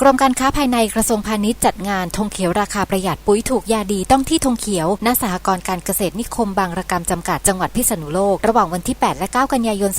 กรมการค้าภายในกระทรวงพาณิชย์จัดงานธงเขียวราคาประหยัดปุ๋ยถูกยาดีต้องที่ธงเขียวณสหกรณ์การเกษตรนิคมบางระกำจำกัดจังหวัดพิษณุโลก ระหว่างวันที่ 8 และ 9 กันยายน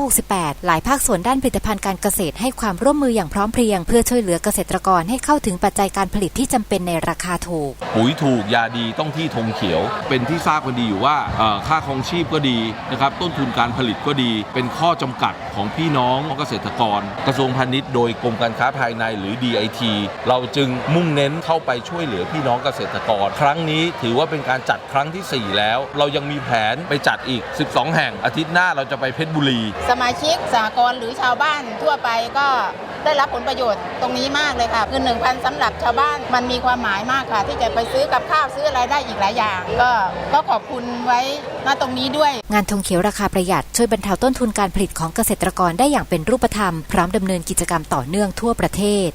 2568 หลายภาคส่วนด้านผลิตภัณฑ์การเกษตรให้ความร่วมมืออย่างพร้อมเพรียง เพื่อช่วยเหลือเกษตรกรให้เข้าถึงปัจจัยการผลิตที่จำเป็นในราคาถูก ปุ๋ยถูกยาดีต้องที่ธงเขียว เป็นที่ทราบกันดีอยู่ว่าค่าครองชีพก็ดีนะครับต้นทุนการผลิตก็ดี เป็นข้อจำกัดของพี่น้องเกษตรกร กระทรวงพาณิชย์โดยกรมการค้าภายในหรือ DIT เราจึงมุ่งเน้นเข้าไปช่วยเหลือพี่น้องเกษตรกร ครั้งนี้ถือว่าเป็นการจัดครั้งที่ 4 แล้ว เรายังมีแผนไปจัดอีก 12 แห่งอาทิตย์หน้าเราจะไปเพชรบุรี สมาชิกสหกรณ์หรือชาวบ้านทั่วไปก็ได้รับผลประโยชน์ตรงนี้มากเลยค่ะคือหนึ่งพันสำหรับชาวบ้านมันมีความหมายมากค่ะ ที่จะไปซื้อกับข้าวซื้ออะไรได้อีกหลายอย่าง ก็ก็ขอบคุณไว้ณตรงนี้ด้วย งานธงเขียวราคาประหยัดช่วยบรรเทาต้นทุนการผลิตของเกษตรกรได้อย่างเป็นรูปธรรม พร้อมดำเนินกิจกรรมต่อเนื่องทั่วประเทศ